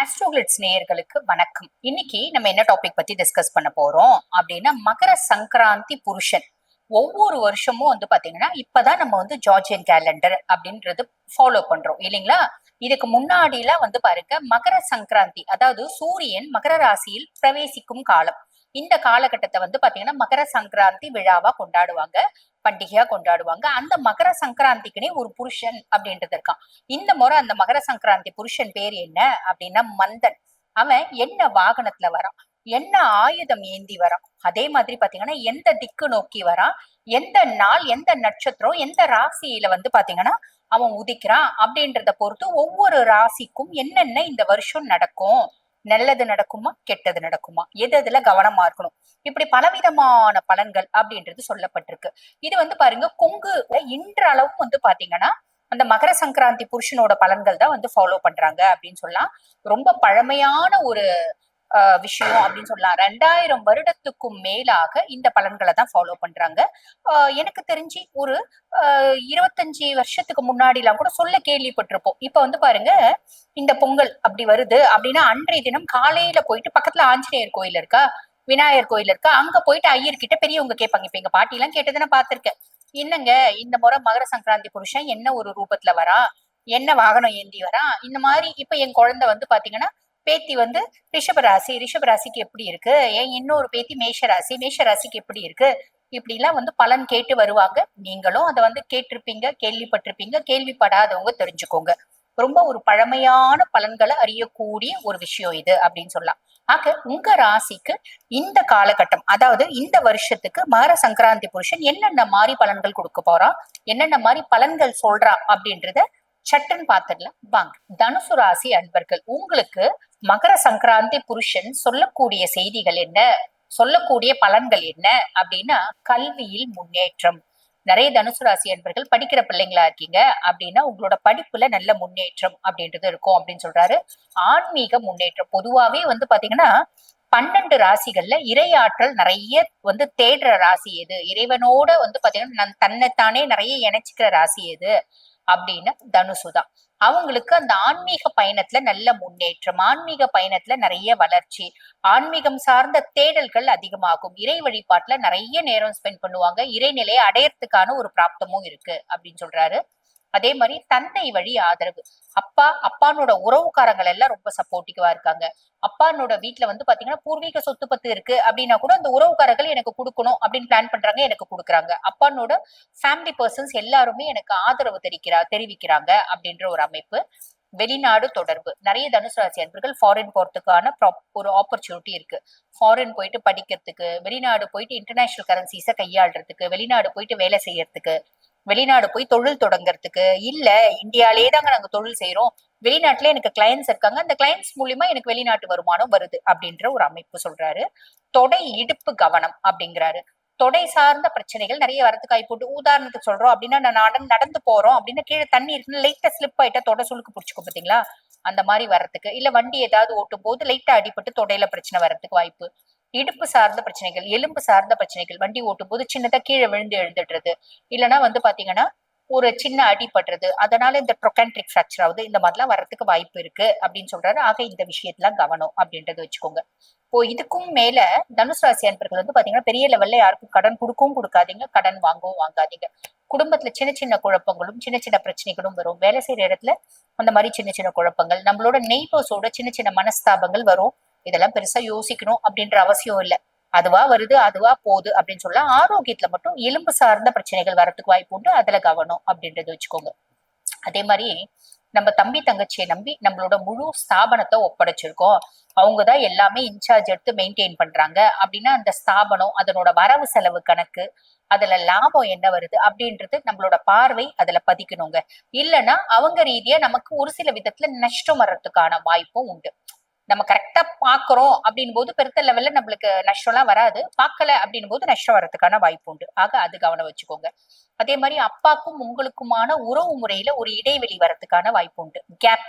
ஆஸ்ட்ரோகிளிட்ஸ் நேயர்களுக்கு வணக்கம். இன்னைக்கு நம்ம என்ன டாபிக் பத்தி டிஸ்கஸ் பண்ண போறோம்? அப்படின்னா மகர சங்கராந்தி புருஷன். ஒவ்வொரு வருஷமும் வந்து பாத்தீங்கன்னா இப்பதான் நம்ம வந்து ஜார்ஜியன் கேலண்டர் அப்படின்றது ஃபாலோ பண்றோம். இல்லைங்களா? இதுக்கு முன்னாடிலாம் வந்து பாருங்க மகர சங்கராந்தி அதாவது சூரியன் மகர ராசியில் பிரவேசிக்கும் காலம். இந்த காலகட்டத்தை வந்து பாத்தீங்கன்னா மகர சங்கராந்தி விழாவா கொண்டாடுவாங்க. பண்டிகையா கொண்டாடுவாங்க. அந்த மகர சங்கராந்திக்குனே ஒரு புருஷன் அப்படின்றது இருக்கான். இந்த முறை அந்த மகர சங்கராந்தி புருஷன் பேர் என்ன அப்படின்னா மந்தன். அவன் என்ன வாகனத்துல வரான்? என்ன ஆயுதம் ஏந்தி வரான்? அதே மாதிரி பாத்தீங்கன்னா எந்த திக்கு நோக்கி வரான்? எந்த நாள் எந்த நட்சத்திரம் எந்த ராசியில வந்து பாத்தீங்கன்னா அவன் உதிக்கிறான் அப்படின்றத பொறுத்து ஒவ்வொரு ராசிக்கும் என்னென்ன இந்த வருஷம் நடக்கும்? நல்லது நடக்குமா கெட்டது நடக்குமா? எது எதுல கவனமா இருக்கணும்? இப்படி பலவிதமான பலன்கள் அப்படின்றது சொல்லப்பட்டிருக்கு. இது வந்து பாருங்க கொங்கு இன்றளவும் வந்து பாத்தீங்கன்னா அந்த மகர சங்கராந்தி புருஷனோட பலன்கள் தான் வந்து ஃபாலோ பண்றாங்க அப்படின்னு சொல்லலாம். ரொம்ப பழமையான ஒரு விஷயம் அப்படின்னு சொல்லலாம். ரெண்டாயிரம் வருடத்துக்கும் மேலாக இந்த பலன்களை தான் ஃபாலோ பண்றாங்க. ஆஹ் எனக்கு தெரிஞ்சு ஒரு ஆஹ் இருபத்தஞ்சு வருஷத்துக்கு முன்னாடிலாம் கூட சொல்ல கேள்விப்பட்டிருப்போம். இப்ப வந்து பாருங்க இந்த பொங்கல் அப்படி வருது அப்படின்னா அன்றைய தினம் காலையில போயிட்டு பக்கத்துல ஆஞ்சநேயர் கோயில் இருக்கா? விநாயகர் கோயில் இருக்கா? அங்க போயிட்டு ஐயர் கிட்ட பெரியவங்க கேட்பாங்க. இப்ப எங்க பாட்டி எல்லாம் கேட்டதை நான் பார்த்திருக்கேன். என்னங்க இந்த முறை மகர சங்கராந்தி புருஷன் என்ன ஒரு ரூபத்துல வரா என்ன வாகனம் ஏந்தி வரா இந்த மாதிரி இப்ப என் குழந்தை வந்து பாத்தீங்கன்னா பேத்தி வந்து ரிஷபராசி ரிஷபராசிக்கு எப்படி இருக்கு? ஏன் இன்னொரு பேத்தி மேஷராசி மேஷராசிக்கு எப்படி இருக்கு? இப்படிலாம் வந்து பலன் கேட்டு வருவாங்க. நீங்களும் அதை வந்து கேட்டிருப்பீங்க கேள்விப்பட்டிருப்பீங்க கேள்விப்படாதவங்க தெரிஞ்சுக்கோங்க. ரொம்ப ஒரு பழமையான பலன்களை அறியக்கூடிய ஒரு விஷயம் இது அப்படின்னு சொல்லலாம். ஆக உங்க ராசிக்கு இந்த காலகட்டம் அதாவது இந்த வருஷத்துக்கு மகர சங்கராந்தி புருஷன் என்னென்ன மாதிரி பலன்கள் கொடுக்க போறான் என்னென்ன மாதிரி பலன்கள் சொல்றான் அப்படின்றத சட்டன் பார்த்துடலாம். வாங்க. தனுசு ராசி அன்பர்கள் உங்களுக்கு மகர சங்கராந்தி புருஷன் சொல்லக்கூடிய செய்திகள் என்ன? சொல்லக்கூடிய பலன்கள் என்ன? அப்படின்னா கல்வியில் முன்னேற்றம். நிறைய தனுசு ராசி அன்பர்கள் படிக்கிற பிள்ளைங்களா இருக்கீங்க. அப்படின்னா உங்களோட படிப்புல நல்ல முன்னேற்றம் அப்படின்றது இருக்கும் அப்படின்னு சொல்றாரு. ஆன்மீக முன்னேற்றம். பொதுவாவே வந்து பாத்தீங்கன்னா பன்னெண்டு ராசிகள்ல இறையாற்றல் நிறைய வந்து தேடுற ராசி எது? இறைவனோட வந்து பாத்தீங்கன்னா தன்னைத்தானே நிறைய இணைச்சிக்கிற ராசி எது? அப்படின்னு தனுசுதான் அவங்களுக்கு அந்த ஆன்மீக பயணத்துல நல்ல முன்னேற்றம் ஆன்மீக பயணத்துல நிறைய வளர்ச்சி ஆன்மீகம் சார்ந்த தேடல்கள் அதிகமாகும். இறை வழிபாட்டுல நிறைய நேரம் ஸ்பெண்ட் பண்ணுவாங்க. இறைநிலையை அடையறதுக்கான ஒரு பிராப்தமும் இருக்கு அப்படின்னு சொல்றாரு. அதே மாதிரி தந்தை வழி ஆதரவு. அப்பா அப்பானோட உறவுக்காரங்கள் எல்லாம் ரொம்ப சப்போர்ட்டிவா இருக்காங்க. அப்பானோட வீட்டுல வந்து பாத்தீங்கன்னா பூர்வீக சொத்து பத்து இருக்கு அப்படின்னா கூட அந்த உறவுக்காரர்கள் எனக்கு கொடுக்கணும் அப்படின்னு பிளான் பண்றாங்க எனக்கு கொடுக்குறாங்க. அப்பானோட ஃபேமிலி பர்சன்ஸ் எல்லாருமே எனக்கு ஆதரவு தெரிவிக்கிறா தெரிவிக்கிறாங்க அப்படின்ற ஒரு அமைப்பு. வெளிநாடு தொடர்பு. நிறைய தனுசு ராசி அன்பர்கள் ஃபாரின் போறதுக்கான ஒரு ஆப்பர்ச்சுனிட்டி இருக்கு. ஃபாரின் போயிட்டு படிக்கிறதுக்கு வெளிநாடு போயிட்டு இன்டர்நேஷனல் கரன்சிஸை கையாளுறதுக்கு வெளிநாடு போயிட்டு வேலை செய்யறதுக்கு வெளிநாடு போய் தொழில் தொடங்குறதுக்கு இல்ல இந்தியாலே தாங்க நாங்க தொழில் செய்யறோம் வெளிநாட்டுல எனக்கு கிளைண்ட்ஸ் இருக்காங்க. அந்த கிளைண்ட்ஸ் மூலியமா எனக்கு வெளிநாட்டு வருமானம் வருது அப்படின்ற ஒரு அமைப்பு சொல்றாரு. தொடை இடுப்பு கவனம் அப்படிங்கிறாரு. தொடை சார்ந்த பிரச்சனைகள் நிறைய வரத்துக்கு ஆயிப்போட்டு உதாரணத்துக்கு சொல்றோம் அப்படின்னா நான் நடந்து நடந்து போறோம் அப்படின்னா கீழே தண்ணி இருக்குன்னு லைட்டா ஸ்லிப் ஆயிட்டா தொடை சுழுக்கு பிடிச்சிக்கும் பாத்தீங்களா? அந்த மாதிரி வர்றதுக்கு. இல்ல வண்டி ஏதாவது ஓட்டும் போது லைட்டா அடிபட்டு தொடையில பிரச்சனை வர்றதுக்கு வாய்ப்பு. இடுப்பு சார்ந்த பிரச்சனைகள் எலும்பு சார்ந்த பிரச்சனைகள் வண்டி ஓட்டும் போது சின்னதா கீழே விழுந்து எழுந்துடுறது. இல்லைன்னா வந்து பாத்தீங்கன்னா ஒரு சின்ன அடிபடுறது அதனால இந்த ட்ரொகான்ட்ரிக் ஃப்ராக்சர் ஆகுது. இந்த மாதிரிலாம் வர்றதுக்கு வாய்ப்பு இருக்கு அப்படின்னு சொல்றாரு. ஆக இந்த விஷயத்துல கவனம் அப்படின்றது வச்சுக்கோங்க. இப்போ இதுக்கும் மேல தனுசு ராசி அன்பர்கள் வந்து பாத்தீங்கன்னா பெரிய லெவல்ல யாருக்கும் கடன் கொடுக்கவும் கொடுக்காதீங்க. கடன் வாங்கவும் வாங்காதீங்க. குடும்பத்துல சின்ன சின்ன குழப்பங்களும் சின்ன சின்ன பிரச்சனைகளும் வரும். வேலை செய்யற இடத்துல அந்த மாதிரி சின்ன சின்ன குழப்பங்கள் நம்மளோட நெய்பர்ஸோட சின்ன சின்ன மனஸ்தாபங்கள் வரும். இதெல்லாம் பெருசா யோசிக்கணும் அப்படின்ற அவசியம் இல்லை. அதுவா வருது அதுவா போகுது அப்படின்னு சொல்ல ஆரோக்கியத்துல மட்டும் எலும்பு சார்ந்த பிரச்சனைகள் வரத்துக்கு வாய்ப்பு உண்டு. அதுல கவனம் அப்படின்றத வச்சுக்கோங்க. அதே மாதிரி நம்ம தம்பி தங்கச்சியை நம்பி நம்மளோட முழு ஸ்தாபனத்தை ஒப்படைச்சிருக்கோம். அவங்கதான் எல்லாமே இன்சார்ஜ் எடுத்து மெயின்டைன் பண்றாங்க. அப்படின்னா அந்த ஸ்தாபனம் அதனோட வரவு செலவு கணக்கு அதுல லாபம் என்ன வருது அப்படின்றது நம்மளோட பார்வை அதுல பதிக்கணுங்க. இல்லைன்னா அவங்க ரீதியா நமக்கு ஒரு சில விதத்துல நஷ்டம் வர்றதுக்கான வாய்ப்பும் உண்டு. நம்ம கரெக்டா பாக்குறோம் அப்படின் போது பெருத்த லெவல்ல நம்மளுக்கு நஷ்டம்லாம் வராது. பார்க்கல அப்படின் போது நஷ்டம் வர்றதுக்கான வாய்ப்பு உண்டு. ஆக அது கவனம் வச்சுக்கோங்க. அதே மாதிரி அப்பாக்கும் உங்களுக்குமான உறவு முறையில ஒரு இடைவெளி வரதுக்கான வாய்ப்பு உண்டு. கேப்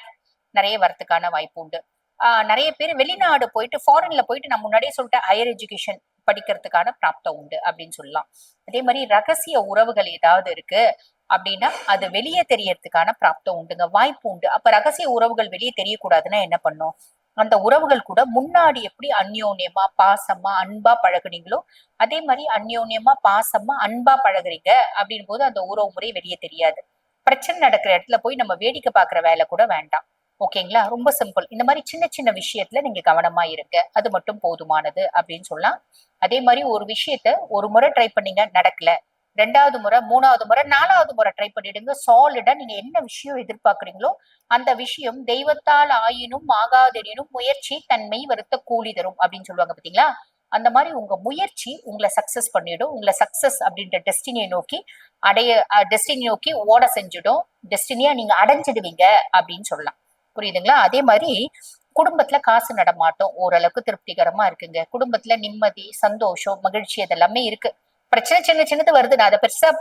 நிறைய வரதுக்கான வாய்ப்பு உண்டு. ஆஹ் நிறைய பேர் வெளிநாடு போயிட்டு ஃபாரின்ல போயிட்டு நான் முன்னாடியே சொல்லிட்டேன் ஹையர் எஜுகேஷன் படிக்கிறதுக்கான பிராப்தம் உண்டு அப்படின்னு சொல்லலாம். அதே மாதிரி ரகசிய உறவுகள் ஏதாவது இருக்கு அப்படின்னா அது வெளியே தெரியறதுக்கான பிராப்தம் உண்டுங்க. வாய்ப்பு உண்டு. அப்ப ரகசிய உறவுகள் வெளியே தெரியக்கூடாதுன்னா என்ன பண்ணும்? அந்த உறவுகள் கூட முன்னாடி எப்படி அந்யோன்யமா பாசமா அன்பா பழகுனீங்களோ அதே மாதிரி அந்யோன்யமா பாசமா அன்பா பழகுறீங்க அப்படின் போது அந்த உறவு முறை வெளியே தெரியாது. பிரச்சனை நடக்கிற இடத்துல போய் நம்ம வேடிக்கை பாக்குற வேலை கூட வேண்டாம். ஓகேங்களா ரொம்ப சிம்பிள் இந்த மாதிரி சின்ன சின்ன விஷயத்துல நீங்க கவனமா இருங்க. அது மட்டும் போதுமானது அப்படின்னு சொல்லலாம். அதே மாதிரி ஒரு விஷயத்த ஒரு முறை ட்ரை பண்ணீங்க நடக்கல. ரெண்டாவது முறை மூணாவது முறை நாலாவது முறை ட்ரை பண்ணிடுங்க. சாலிடா நீங்க என்ன விஷயம் எதிர்பார்க்குறீங்களோ அந்த விஷயம் தெய்வத்தால் ஆயினும் ஆகாதெனினும் முயற்சி தன்மை வருத்த கூலி தரும் அப்படின்னு சொல்லுவாங்க பாத்தீங்களா அந்த மாதிரி உங்க முயற்சி உங்களை சக்சஸ் பண்ணிடும். உங்களை சக்சஸ் அப்படின்ற டெஸ்டினியை நோக்கி அடைய டெஸ்டினி நோக்கி ஓட செஞ்சிடும். டெஸ்டினியா நீங்க அடைஞ்சிடுவீங்க அப்படின்னு சொல்லலாம். புரியுதுங்களா? அதே மாதிரி குடும்பத்துல காசு நடமாட்டம் ஓரளவுக்கு திருப்திகரமா இருக்குங்க. குடும்பத்துல நிம்மதி சந்தோஷம் மகிழ்ச்சி இதெல்லாமே இருக்கு. பிரச்சனை சின்ன சின்னது வருது. நான் அதை பெருசா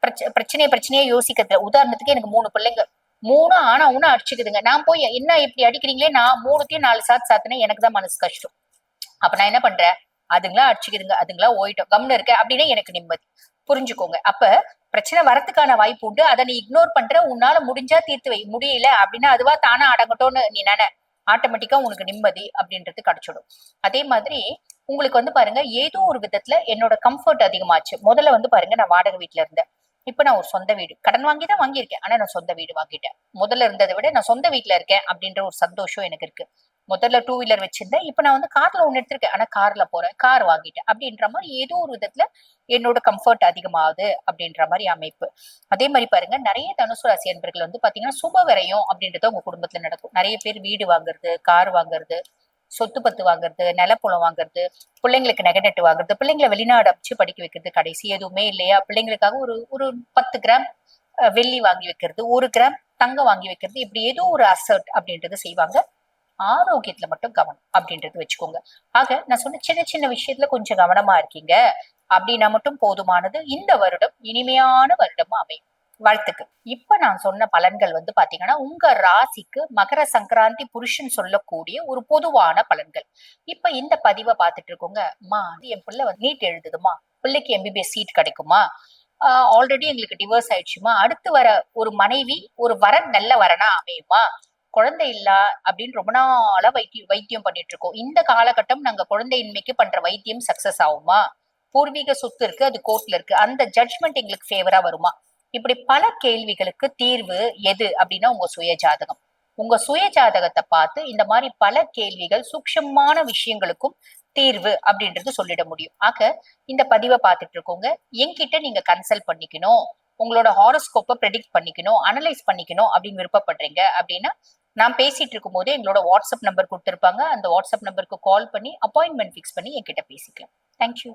பிரச்ச- பிரச்சனைய பிரச்சனையே யோசிக்கிறது உதாரணத்துக்கு எனக்கு மூணு பிள்ளைங்க. மூணு ஆனா ஒண்ணு அடிச்சுக்குதுங்க. நான் போய் என்ன இப்படி அடிக்கிறீங்களே? நான் மூணுத்தையும் நாலு சாத்து சாத்தினேன். எனக்கு தான் மனசு கஷ்டம். அப்ப நான் என்ன பண்றேன்? அதுங்களா அடிச்சுக்குதுங்க. அதுங்களா ஓயிட்டோம். கம்னு இருக்க. அப்படின்னா எனக்கு நிம்மதி. புரிஞ்சுக்கோங்க. அப்ப பிரச்சனை வரத்துக்கான வாய்ப்பு உண்டு. அதை நீ இக்னோர் பண்ற. உன்னால முடிஞ்சா தீர்த்து வை. முடியல அப்படின்னா அதுவா தானா அடங்கட்டும்னு நீ நினை. ஆட்டோமேட்டிக்கா உனக்கு நிம்மதி அப்படின்றது கிடைச்சிடும். அதே மாதிரி உங்களுக்கு வந்து பாருங்க ஏதோ ஒரு விதத்துல என்னோட கம்ஃபர்ட் அதிகமாச்சு. முதல்ல வந்து பாருங்க நான் வாடகை வீட்டுல இருந்தேன். இப்ப நான் ஒரு சொந்த வீடு. கடன் வாங்கி தான் வாங்கியிருக்கேன். ஆனா நான் சொந்த வீடு வாங்கிட்டேன். முதல்ல இருந்ததை விட நான் சொந்த வீட்டுல இருக்கேன் அப்படின்ற ஒரு சந்தோஷம் எனக்கு இருக்கு. முதல்ல டூ வீலர் வச்சிருந்தேன். இப்ப நான் வந்து கார்ல ஒண்ணு எடுத்திருக்கேன். ஆனா கார்ல போறேன். கார் வாங்கிட்டேன். அப்படின்ற மாதிரி ஏதோ ஒரு விதத்துல என்னோட கம்ஃபர்ட் அதிகமாகுது அப்படின்ற மாதிரி அமைப்பு. அதே மாதிரி பாருங்க நிறைய தனுசு ராசி அன்பர்கள் வந்து பாத்தீங்கன்னா சுப விரையும் அப்படின்றது உங்க குடும்பத்துல நடக்கும். நிறைய பேர் வீடு வாங்குறது கார் வாங்குறது சொத்து பத்து வாங்குறது நிலப்புலம் வாங்குறது பிள்ளைங்களுக்கு நெகநெட்டு வாங்குறது பிள்ளைங்களை வெளிநாடு அமைச்சு படிக்க வைக்கிறது கடைசி எதுவுமே இல்லையா? பிள்ளைங்களுக்காக ஒரு ஒரு பத்து கிராம் வெள்ளி வாங்கி வைக்கிறது ஒரு கிராம் தங்கம் வாங்கி வைக்கிறது இப்படி ஏதோ ஒரு அசர்ட் அப்படின்றது செய்வாங்க. ஆரோக்கியத்துல மட்டும் கவனம் அப்படின்றது வச்சுக்கோங்க. ஆக நான் சொன்ன சின்ன சின்ன விஷயத்துல கொஞ்சம் கவனமா இருக்கீங்க. அப்படின்னா மட்டும் போதுமானது. இந்த வருடம் இனிமையான வருடமா அமையும். வாழ்த்துக்கு இப்ப நான் சொன்ன பலன்கள் வந்து பாத்தீங்கன்னா உங்க ராசிக்கு மகர சங்கராந்தி புருஷன் சொல்லக்கூடிய ஒரு பொதுவான பலன்கள். இப்ப இந்த பதிவை பார்த்துட்டு இருக்கோங்க. மா என் பிள்ளை வந்து நீட் எழுதுதுமா? பிள்ளைக்கு எம்பிபிஎஸ் சீட் கிடைக்குமா? ஆல்ரெடி எங்களுக்கு டிவோர்ஸ் ஆயிடுச்சுமா? அடுத்து வர ஒரு மனைவி ஒரு வரன் நல்ல வரனா அமையுமா? குழந்தை இல்ல? அப்படின்னு ரொம்ப நாளா வைத்தியம் வைத்தியம் பண்ணிட்டு இருக்கோம். இந்த காலகட்டம் நாங்க குழந்தையின்மைக்கு பண்ற வைத்தியம் சக்சஸ் ஆகுமா? பூர்வீக சொத்து இருக்கு அது கோர்ட்ல இருக்கு. அந்த ஜட்ஜ்மெண்ட் எங்களுக்கு ஃபேவரா வருமா? இப்படி பல கேள்விகளுக்கு தீர்வு எது அப்படின்னா உங்க சுய ஜாதகம். உங்க சுய ஜாதகத்தை பார்த்து இந்த மாதிரி பல கேள்விகள் சூக்ஷமான விஷயங்களுக்கும் தீர்வு அப்படின்றது சொல்லிட முடியும். ஆக இந்த பதிவை பார்த்துட்டு இருக்கோங்க. என்கிட்ட நீங்க கன்சல்ட் பண்ணிக்கணும். உங்களோட ஹாரோஸ்கோப்பை ப்ரெடிக்ட் பண்ணிக்கணும். அனலைஸ் பண்ணிக்கணும் அப்படின்னு விருப்பப்படுறீங்க அப்படின்னா நான் பேசிட்டு இருக்கும் போதே எங்களோட வாட்ஸ்அப் நம்பர் கொடுத்துருப்பாங்க. அந்த வாட்ஸ்அப் நம்பருக்கு கால் பண்ணி அப்பாயின்மெண்ட் ஃபிக்ஸ் பண்ணி என்கிட்ட பேசிக்கலாம். தேங்க்யூ